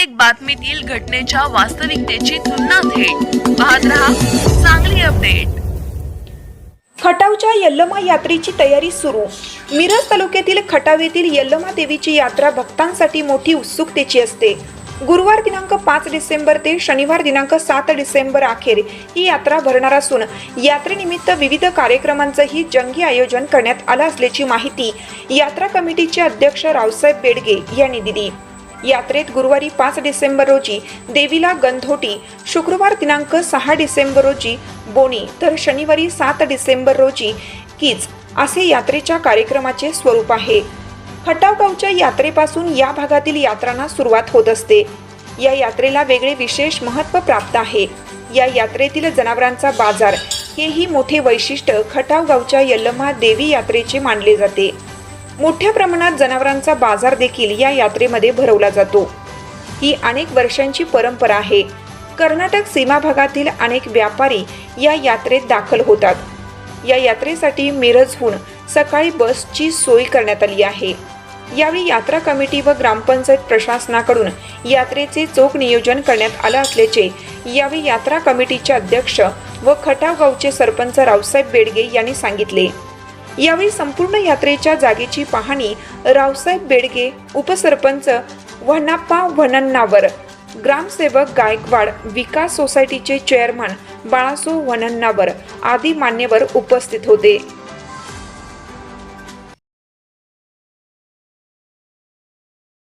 प्रत्येक बातमीतील घटनेच्या वास्तविकतेची तुलना थेट. पाहत रहा चांगली अपडेट. खटावच्या यल्लमा यात्रेची तयारी सुरू. मिरज तालुक्यातील खटाव येथील यल्लमा देवीची यात्रा भक्तांसाठी मोठी उत्सुकतेची असते. गुरुवार दिनांक पाच डिसेंबर ते शनिवार दिनांक सात डिसेंबर अखेर ही यात्रा भरणार असून यात्रेनिमित्त विविध कार्यक्रमांचंही जंगी आयोजन करण्यात आलं असल्याची माहिती यात्रा कमिटीचे अध्यक्ष रावसाहेब बेडगे यांनी दिली. यात्रेत गुरुवारी पाच डिसेंबर रोजी देवीला गंधोटी शुक्रवार दिनांक सहा डिसेंबर रोजी बोनी तर शनिवारी सात डिसेंबर रोजी कीच असे यात्रेच्या कार्यक्रमाचे स्वरूप आहे. खटावगावच्या यात्रेपासून या भागातील यात्रांना सुरुवात होत असते. या यात्रेला वेगळे विशेष महत्त्व प्राप्त आहे. या यात्रेतील जनावरांचा बाजार हेही मोठे वैशिष्ट्य खटाव गावच्या यल्लमा देवी यात्रेचे मानले जाते. मोठ्या प्रमाणात जनावरांचा बाजार देखील या यात्रेमध्ये भरवला जातो. ही अनेक वर्षांची परंपरा आहे. कर्नाटक सीमा भागातील अनेक व्यापारी या यात्रेत दाखल होतात. या यात्रेसाठी मिरजहून सकाळी बसची सोय करण्यात आली आहे. यावेळी यात्रा कमिटी व ग्रामपंचायत प्रशासनाकडून यात्रेचे चोख नियोजन करण्यात आलं असल्याचे यावेळी यात्रा कमिटीचे अध्यक्ष व खटाव गावचे सरपंच रावसाहेब बेडगे यांनी सांगितले. यावेळी संपूर्ण यात्रेच्या जागेची पाहणी रावसाहेब बेडगे उपसरपंच व्हनाप्पा वनन्नावर ग्रामसेवक गायकवाड विकास सोसायटीचे चेअरमन बाळासो वनन्नावर आदी मान्यवर उपस्थित होते.